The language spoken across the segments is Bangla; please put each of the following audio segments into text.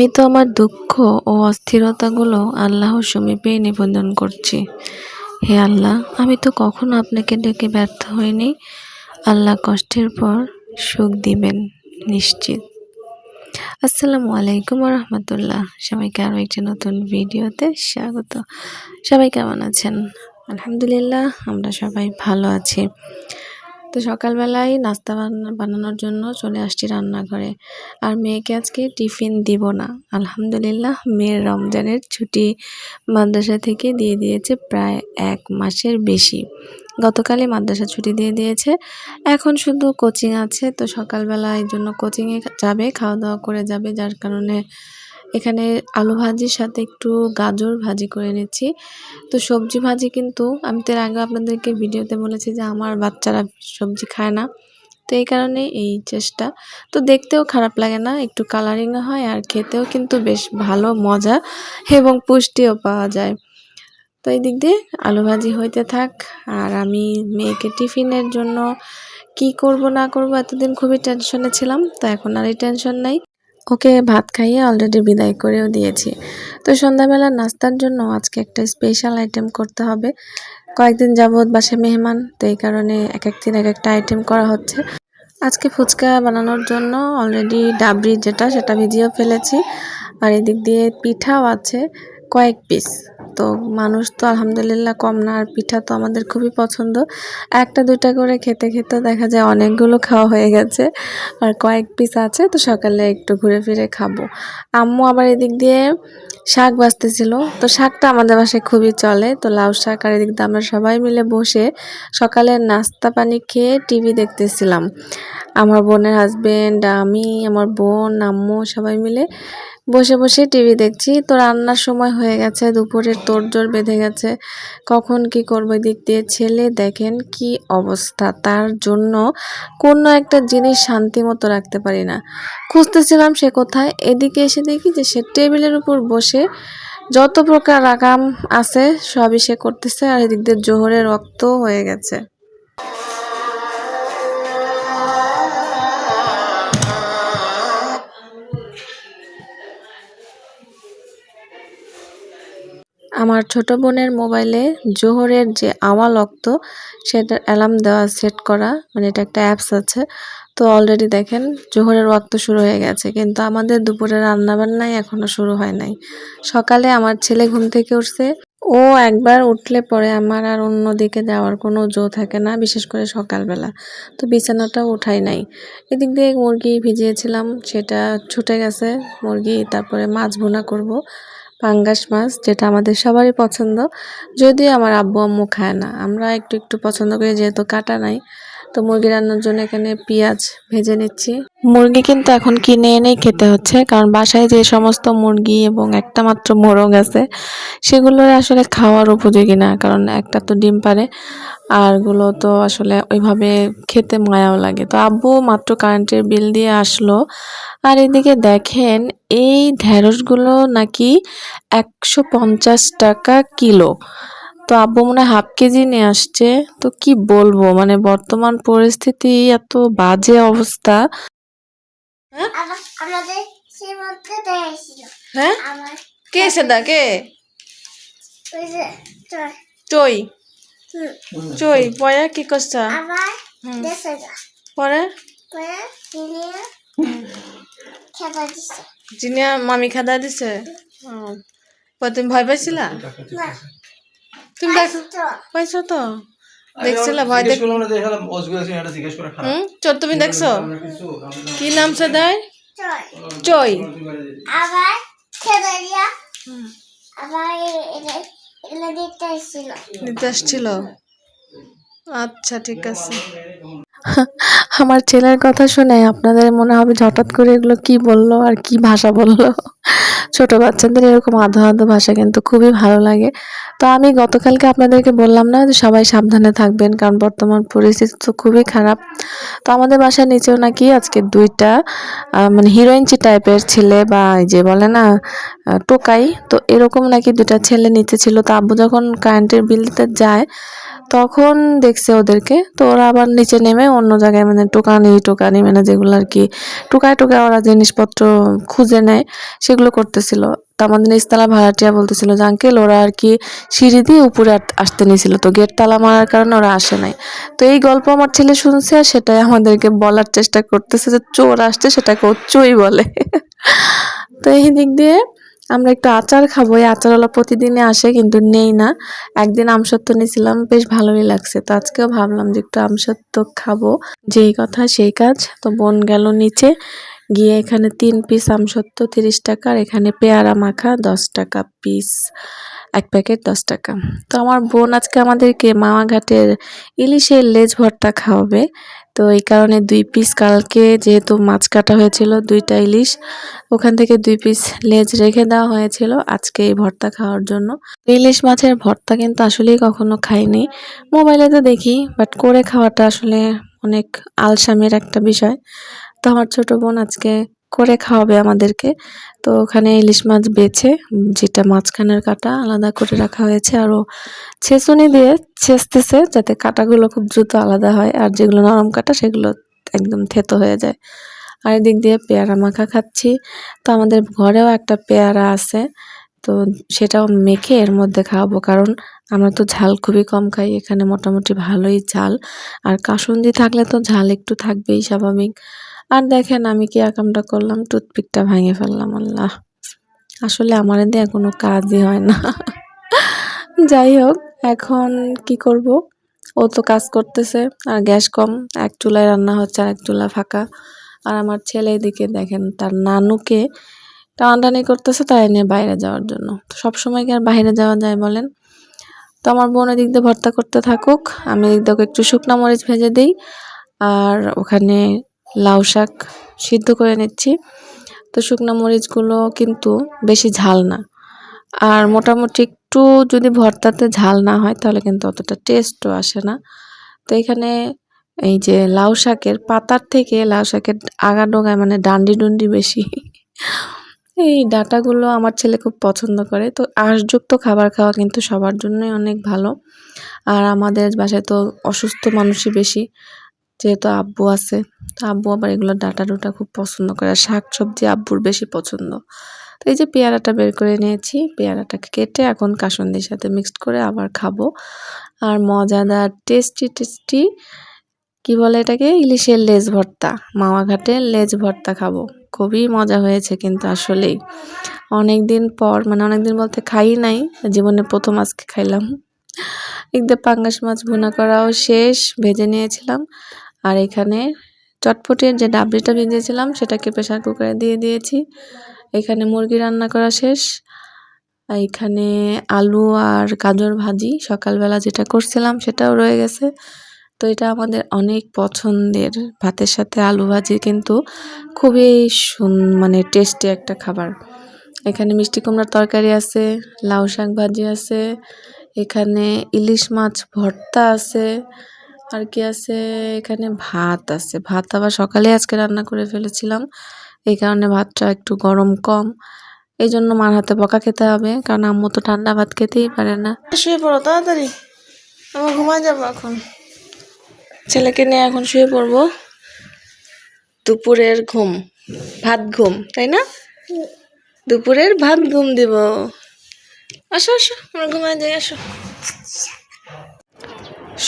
আমি তো আমার দুঃখ ও অস্থিরতাগুলো আল্লাহর সমীপেই নিবেদন করছি। হে আল্লাহ, আমি তো কখনো আপনাকে ডেকে ব্যর্থ হইনি। আল্লাহ কষ্টের পর সুখ দিবেন, নিশ্চিত। আসসালামু আলাইকুম রহমতুল্লাহ সবাইকে আরও একটি নতুন ভিডিওতে স্বাগত। সবাই কেমন আছেন? আলহামদুলিল্লাহ, আমরা সবাই ভালো আছি। তো সকালবেলায় নাস্তা বানা- বানানোর জন্য চলে আসছি রান্নাঘরে। আর মেয়েকে আজকে টিফিন দিব না। আলহামদুলিল্লাহ, মেয়ের রমজানের ছুটি মাদ্রাসা থেকে দিয়ে দিয়েছে প্রায় এক মাসের বেশি। গতকালই মাদ্রাসা ছুটি দিয়ে দিয়েছে। এখন শুধু কোচিং আছে। তো সকালবেলা এই জন্য কোচিংয়ে যাবে খাওয়া দাওয়া করে যাবে, যার কারণে এখানে আলু ভাজির সাথে একটু গাজর ভাজি করে নিচ্ছি। তো সবজি ভাজি কিন্তু আমি তো আগে আপনাদেরকে ভিডিওতে বলেছি যে আমার বাচ্চারা সবজি খায় না। তো এই কারণে এই চেষ্টা। তো দেখতেও খারাপ লাগে না, একটু কালারিংও হয় আর খেতেও কিন্তু বেশ ভালো মজা এবং পুষ্টিও পাওয়া যায়। তো এই দিক দিয়ে আলু ভাজি হইতে থাক আর আমি মেয়েকে টিফিনের জন্য কি করব না করব এতদিন খুবই টেনশনে ছিলাম, তো এখন আর এই টেনশন নাই। ওকে ভাত খাইয়ে অলরেডি বিদায় করেও দিয়েছি। তো সন্ধ্যাবেলা নাস্তার জন্য আজকে একটা স্পেশাল আইটেম করতে হবে। কয়েকদিন যাবৎ বাসায় মেহমান, তো এই কারণে এক একদিন এক একটা আইটেম করা হচ্ছে। আজকে ফুচকা বানানোর জন্য অলরেডি ডাবরি যেটা, সেটা ভিজিয়েও ফেলেছি। আর এদিক দিয়ে পিঠাও আছে, কয়েক পিস তো মানুষ তো আলহামদুলিল্লাহ কম না, আর পিঠা তো আমাদের খুবই পছন্দ। একটা, দুইটা করে খেতে খেতে দেখা যায় অনেকগুলো খাওয়া হয়ে গেছে, আর কয়েক পিস আছে, তো সকালে একটু ঘুরে ফিরে খাব। আম্মু আবার এদিক দিয়ে শাক বাজতেছিল তো শাকটা আমাদের বাসায় খুবই চলে। তো লাউ শাক আর এদিক আমরা সবাই মিলে বসে সকালে নাস্তা পানি খেয়ে টিভি দেখতেছিলাম। আমার বোনের হাজবেন্ড আমি, আমার বোন, আম্মু সবাই মিলে বসে বসে টিভি দেখছি। তো রান্নার সময় হয়ে গেছে, দুপুরের তোড়জোড় বেঁধে গেছে। কখন কি করব দিক দিয়ে ছেলে, দেখেন কি অবস্থা। তার জন্য কোনো একটা জিনিস শান্তি মতো রাখতে পারি না। খুঁজতেছিলাম সে কোথায়। এদিকে এসে দেখি যে সে টেবিলের উপর বসে যত প্রকার আগাম আছে সবই সে করতেছে আর এদিক দিয়ে জোহরের রক্ত হয়ে গেছে। আমার ছোট বোনের মোবাইলে জোহরের যে আওয়াল অক্ত সেটা অ্যালার্ম দেওয়া সেট করা মানে এটা একটা অ্যাপস আছে। তো অলরেডি দেখেন, জোহরের ওয়াক্ত শুরু হয়ে গেছে, কিন্তু আমাদের দুপুরে রান্নাবান্নাই এখনও শুরু হয় নাই। সকালে আমার ছেলে ঘুম থেকে উঠছে। ও একবার উঠলে পরে আমার আর অন্য দিকে যাওয়ার কোনো জো থাকে না, বিশেষ করে সকালবেলা। তো বিছানাটাও উঠাই নাই। এদিক দিয়ে মুরগি ভিজিয়েছিলাম, সেটা ছুটে গেছে, মুরগি তারপরে মাছ ভুনা করব। পাঙ্গাস মাছ, যেটা আমাদের সবারই পছন্দ। যদিও আমার আব্বু আম্মু খায় না। আমরা একটু একটু পছন্দ করি, যেহেতু কাটা নাই। তো মুরগি রান্নার জন্য এখানে পেঁয়াজ ভেজে নিচ্ছি। মুরগি কিন্তু এখন কিনে এনেই খেতে হচ্ছে, কারণ বাসায় যে সমস্ত মুরগি এবং একটা মাত্র মোরগ আছে, সেগুলো আসলে খাওয়ার উপযোগী না, কারণ একটা তো ডিম পারে, আরগুলো তো আসলে ওইভাবে খেতে মায়াও লাগে। তো আব্বু মাত্র কারেন্টের বিল দিয়ে আসলো, আর এদিকে দেখেন, এই ঢেঁড়সগুলো নাকি একশো পঞ্চাশ টাকা কিলো। তো আব্বু মনে হয় হাফ কেজি নিয়ে আসছে। তো কি বলব? মানে বর্তমান পরিস্থিতি এত বাজে অবস্থা। হ্যাঁ? আমার কে সেটা কে? চই? চই পয়া কি করছা? পরে? জিনিয়া মামি খাদা দিছে? ও। তুমি ভয় পাইছিলা? না। তুমি তো পাইছো তো দেখছিলে ভয় দেখ চোর তুমি দেখছ? কি নাম সে দেয় চই। আবার আবার দিতে আসছিল। আচ্ছা ঠিক আছে। আমার ছেলের কথা শুনে আপনাদের মনে হবে হঠাৎ করে এগুলো কি বলল আর কি ভাষা বলল। ছোট বাচ্চাদের এরকম আধো আধো ভাষা কিন্তু খুবই ভালো লাগে। তো আমি গতকালকে আপনাদেরকে বললাম না যে সবাই সাবধানে থাকবেন, কারণ বর্তমান পরিস্থিতি তো খুবই খারাপ। তো আমাদের বাসার নিচেও নাকি আজকে দুইটা মানে হিরোইনচি টাইপের ছেলে বা যে বলে না টোকাই। তো এরকম নাকি দুটা ছেলে নিচে ছিল। তো আব্বু যখন কারেন্টের বিল দিতে যায় তখন দেখছে ওদেরকে, তো ওরা আবার নিচে নেমে অন্য জায়গায় মানে টোকানি টোকানি মানে যেগুলো আর কি, টোকায় টোকায় ওরা জিনিসপত্র খুঁজে নেয়, সেগুলো করতেছিল। আমাদের নিচতলা ভাড়াটিয়া বলতেছিল যে আঙ্কেল ওরা আর কি সিঁড়ি দিয়ে উপরে আসতে নিয়েছিল তো গেট তালা মারার কারণে ওরা আসে নাই। তো এই গল্প আমার ছেলে শুনছে আর সেটাই আমাদেরকে বলার চেষ্টা করতেছে যে চোর আসছে সেটাকে ও চই বলে। তো এই দিক দিয়ে আমরা একটু আচার খাব। এই আচারওয়ালা প্রতিদিনে আসে, কিন্তু নেই না। একদিন আমসত্ব নিয়েছিলাম, বেশ ভালোই লাগছে। তো আজকেও ভাবলাম যে একটু আমসত্ব খাব। যেই কথা, সেই কাজ। তো বোন গেল নিচে, গিয়ে এখানে তিন পিস আমসত্ব তিরিশ টাকা, আর এখানে পেয়ারা মাখা, দশ টাকা পিস এক প্যাকেট দশ টাকা। তো আমার বোন আজকে আমাদেরকে মামাঘাটের ইলিশের লেজ ভর্তা খাওয়াবে। তো এই কারণে দুই পিস কালকে যেহেতু মাছ কাটা হয়েছিল, দুইটা ইলিশ, ওখান থেকে দুই পিস লেজ রেখে দেওয়া হয়েছিল আজকে এই ভর্তা খাওয়ার জন্য। ইলিশ মাছের ভর্তা কিন্তু আসলেই কখনো খাইনি। মোবাইলে তো দেখি বাট করে খাওয়াটা আসলে অনেক আলসামের একটা বিষয়। তো আমার ছোটো বোন আজকে করে খাওয়াবে আমাদেরকে। তো ওখানে ইলিশ মাছ বেছে, যেটা মাঝখানের কাটা আলাদা করে রাখা হয়েছে। আরও ছেঁচুনি দিয়ে ছেঁচতেছে যাতে কাটাগুলো খুব দ্রুত আলাদা হয়। আর যেগুলো নরম কাটা, সেগুলো একদম থেতো হয়ে যায়। আর এদিক দিয়ে পেয়ারা মাখা খাচ্ছি। তো আমাদের ঘরেও একটা পেয়ারা আছে। তো সেটাও মেখে এর মধ্যে খাওয়াবো। কারণ আমরা তো ঝাল খুবই কম খাই। এখানে মোটামুটি ভালোই ঝাল। আর কাসুন্দি থাকলে তো ঝাল একটু থাকবেই স্বাভাবিক। আর দেখেন আমি কি আকামটা করলাম, টুথপিকটা ভেঙে ফেললাম, আল্লাহ। আসলে আমার দিয়ে কোনো কাজই হয় না। যাই হোক, এখন কি করব? ও তো কাজ করতেছে, আর গ্যাস কম, এক চুলায় রান্না হচ্ছে আর এক চুলা ফাঁকা। আর আমার ছেলে এদিকে দেখেন, তার নানুকে টানাটানি করতেছে, তাই নিয়ে বাইরে যাওয়ার জন্য। সবসময় কি আর বাইরে যাওয়া যায় বলেন? তো আমার বোন এদিক দিয়ে ভর্তা করতে থাকুক, আমি এদিক দিয়ে একটু শুকনো মরিচ ভেজে দিই, আর ওখানে লাউ শাক সিদ্ধ করে নিচ্ছি। তো শুকনো মরিচগুলো কিন্তু বেশি ঝাল না। আর মোটামুটি একটু যদি ভর্তাতে ঝাল না হয়, তাহলে কিন্তু অতটা টেস্টও আসে না। তো এখানে এই যে লাউ শাকের পাতার থেকে লাউ শাকের আগা ডোগায় মানে ডান্ডি ডুন্ডি বেশি। এই ডাটাগুলো আমার ছেলে খুব পছন্দ করে। তো আঁশযুক্ত খাবার খাওয়া কিন্তু সবার জন্যই অনেক ভালো। আর আমাদের বাসায় তো অসুস্থ মানুষই বেশি। যেহেতু আব্বু আছে, তো আব্বু আবার এগুলো ডাটা ডুটা খুব পছন্দ করে আর শাক সবজি আব্বুর বেশি পছন্দ। তো এই যে পেয়ারাটা বের করে নিয়েছি পেয়ারাটাকে কেটে এখন কাসন্দির সাথে মিক্সড করে আবার খাব। আর মজাদার টেস্টি টেস্টি কি বলে এটাকে? ইলিশের লেজ ভর্তা মামা ঘাটের লেজ ভর্তা খাব। খুবই মজা হয়েছে কিন্তু আসলেই। অনেক দিন পর মানে অনেক দিন বলতে খাই নাই, জীবনে প্রথম আজকে খাইলাম। একদম পাঙ্গাস মাছ ভুনা করাও শেষ, ভেজে নিয়েছিলাম। আর এখানে চটপটির যে ডাবলিটা ভেজেছিলাম, সেটাকে প্রেশার কুকারে দিয়ে দিয়েছি। এখানে মুরগি রান্না করা শেষ। এখানে আলু আর গাজর ভাজি, সকালবেলা যেটা করছিলাম সেটাও রয়ে গেছে। তো এটা আমাদের অনেক পছন্দের ভাতের সাথে আলু ভাজি, কিন্তু খুবই সুন মানে টেস্টি একটা খাবার। এখানে মিষ্টি কুমড়ার তরকারি আছে, লাউ শাক ভাজি আছে, এখানে ইলিশ মাছ ভর্তা আছে আর কি আছে? এখানে ভাত আছে। ভাত আবার সকালে আজকে রান্না করে ফেলেছিলাম। এই কারণে ভাতটা একটু গরম কম। এই জন্য মার হাতে বকা খেতে হবে। কারণ আম্মু তো ঠান্ডা ভাত খেতেই পারে না। শুয়ে পড়ো তাড়াতাড়ি। আমার ঘুমায় যাব এখন। ছেলেকে নিয়ে এখন শুয়ে পড়ব। দুপুরের ঘুম। ভাত ঘুম, তাই না? দুপুরের ভাত ঘুম দিব। আসো আসো, আমরা ঘুমায় যাই, আসো।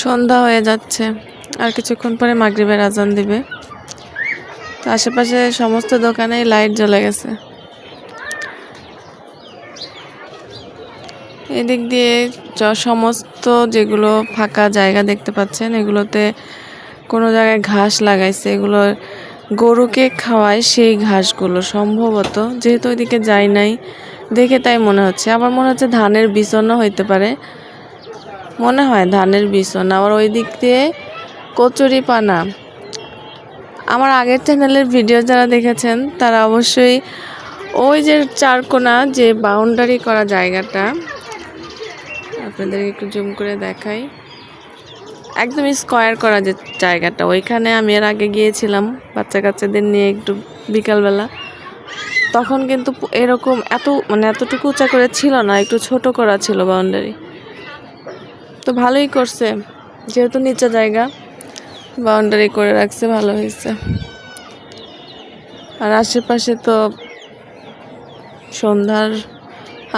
সন্ধ্যা হয়ে যাচ্ছে। আর কিছুক্ষণ পরে মাগরিবের আজান দিবে। তো আশেপাশে সমস্ত দোকানেই লাইট জ্বলে গেছে। এদিক দিয়ে সমস্ত যেগুলো ফাঁকা জায়গা দেখতে পাচ্ছেন, এগুলোতে কোনো জায়গায় ঘাস লাগাইছে। এগুলো গরুকে খাওয়ায় সেই ঘাসগুলো সম্ভবত। যেহেতু ওইদিকে যাই নাই, দেখে তাই মনে হচ্ছে। আবার মনে হচ্ছে ধানের বিছনও হইতে পারে। মনে হয় ধানের বিছন আবার ওই দিক দিয়ে কচুরি পানা। আমার আগের চ্যানেলের ভিডিও যারা দেখেছেন, তারা অবশ্যই ওই যে চারকোনা যে বাউন্ডারি করা জায়গাটা, আপনাদেরকে একটু জুম করে দেখাই। একদম স্কোয়ার করা যে জায়গাটা, ওইখানে আমি এর আগে গিয়েছিলাম বাচ্চা কাচ্চাদের নিয়ে একটু বিকালবেলা। তখন কিন্তু এরকম এত মানে এতটুকু উঁচা করে ছিল না, একটু ছোট করা ছিল বাউন্ডারি তো ভালোই করছে। যেহেতু নিচে জায়গা বাউন্ডারি করে রাখছে, ভালো হয়েছে। আর আশেপাশে তো সন্ধ্যার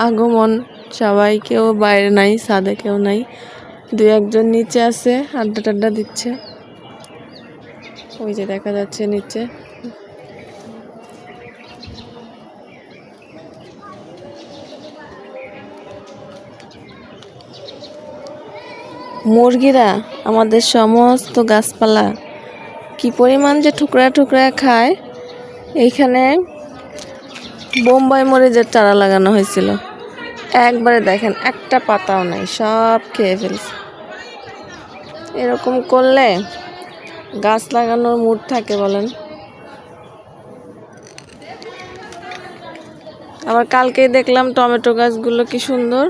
আগমন, সবাই কেউ বাইরে নাই সাদে কেউ নাই। দু একজন নিচে আছে, আড্ডা টাড্ডা দিচ্ছে। ওই যে দেখা যাচ্ছে নিচে। মুরগিরা আমাদের সমস্ত গাছপালা কি পরিমাণ যে টুকরা টুকরা খায় এইখানে বোম্বাই মরিচের চারা লাগানো হয়েছিল। একবারে দেখেন, একটা পাতাও নাই, সব খেয়ে ফেলছে। এরকম করলে গাছ লাগানোর মুড থাকে বলেন। আবার কালকেই দেখলাম টমেটো গাছগুলো কি সুন্দর।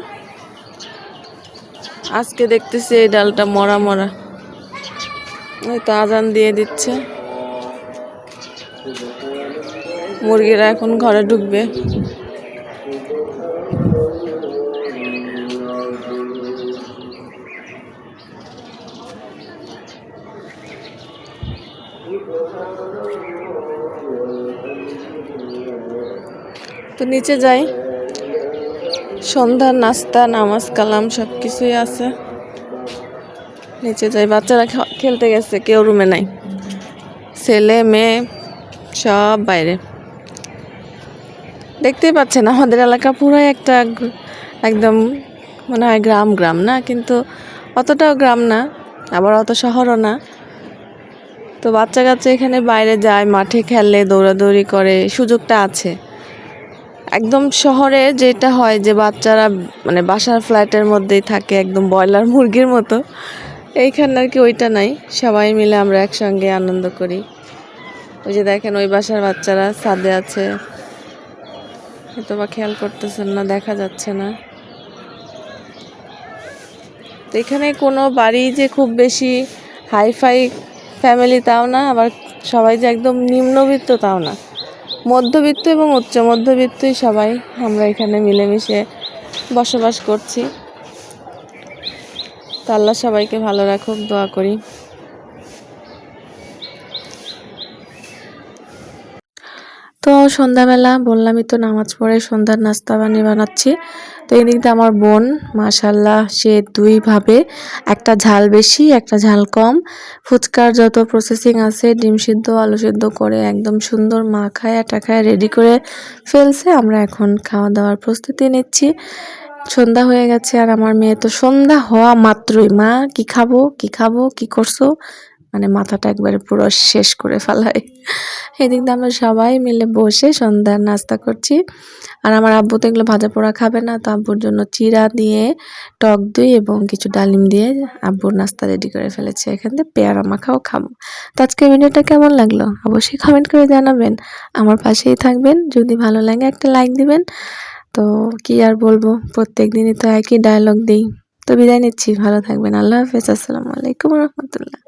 আজকে দেখতেছি এই ডালটা মরা মরা। ওই তো আজান দিয়ে দিচ্ছে। মুরগিরা এখন ঘরে ঢুকবে। তো নিচে যাই। সন্ধ্যার নাস্তা, নামাজ, কালাম সব কিছুই আছে। নিচে যাই, বাচ্চারা খেলতে গেছে, কেউ রুমে নাই। ছেলে, মেয়ে, সব বাইরে। দেখতেই পাচ্ছেন, আমাদের এলাকা পুরাই একটা একদম মনে হয় গ্রাম গ্রাম না? কিন্তু অতটাও গ্রাম না, আবার অত শহরও না। তো বাচ্চা কাচ্চা এখানে বাইরে যায়, মাঠে খেলে, দৌড়াদৌড়ি করে, সুযোগটা আছে। একদম শহরে যেটা হয় যে বাচ্চারা মানে বাসার ফ্ল্যাটের মধ্যেই থাকে, একদম ব্রয়লার মুরগির মতো। এইখানে আর কি ওইটা নাই, সবাই মিলে আমরা একসঙ্গে আনন্দ করি। ওই যে দেখেন ওই বাসার বাচ্চারা ছাদে আছে। হয়তো বা খেয়াল করতেছেন না, দেখা যাচ্ছে না। তো এখানে কোনো বাড়ি যে খুব বেশি হাইফাই ফ্যামিলি তাও না, আবার সবাই যে একদম নিম্নবিত্ত তাও না। মধ্যবিত্ত এবং উচ্চ মধ্যবিত্তই সবাই আমরা এখানে মিলেমিশে বসবাস করছি। তা আল্লাহ সবাইকে ভালো রাখুক, দোয়া করি। সন্ধ্যাবেলা বললামই তো নামাজ পড়ে সন্ধ্যার নাস্তা বানিয়ে বানাচ্ছি। তো এই দিক দিয়ে আমার বোন মাশাল্লাহ সে দুইভাবে একটা ঝাল বেশি, একটা ঝাল কম। ফুচকার যত প্রসেসিং আছে, ডিম সিদ্ধ, আলু সিদ্ধ করে একদম সুন্দর মাখায় টাকায় রেডি করে ফেলছে। আমরা এখন খাওয়া দাওয়ার প্রস্তুতি নিচ্ছি। সন্ধ্যা হয়ে গেছে আর আমার মেয়ে তো সন্ধ্যা হওয়া মাত্রই। মা, কি খাব কি খাব, কি করছ? মানে মাথাটা একবারে পুরো শেষ করে ফেলায়। এদিক দিয়ে আমরা সবাই মিলে বসে সন্ধ্যার নাস্তা করছি। আর আমার আব্বু তো এগুলো ভাজা পোড়া খাবে না, তো আব্বুর জন্য চিরা দিয়ে, টক দই এবং কিছু ডালিম দিয়ে আব্বুর নাস্তা রেডি করে ফেলেছে। এখান থেকে পেয়ারা মাখাও খাব। তো আজকে ভিডিওটা কেমন লাগল? অবশ্যই কমেন্ট করে জানাবেন। আমার পাশেই থাকবেন। যদি ভালো লাগে একটা লাইক দিবেন। তো কি আর বলব? প্রত্যেক দিনই তো একই ডায়লগ দিই। তো বিদায় নিচ্ছি। ভালো থাকবেন। আল্লাহ হাফেজ। আসসালামু আলাইকুম রহমতুল্লাহ।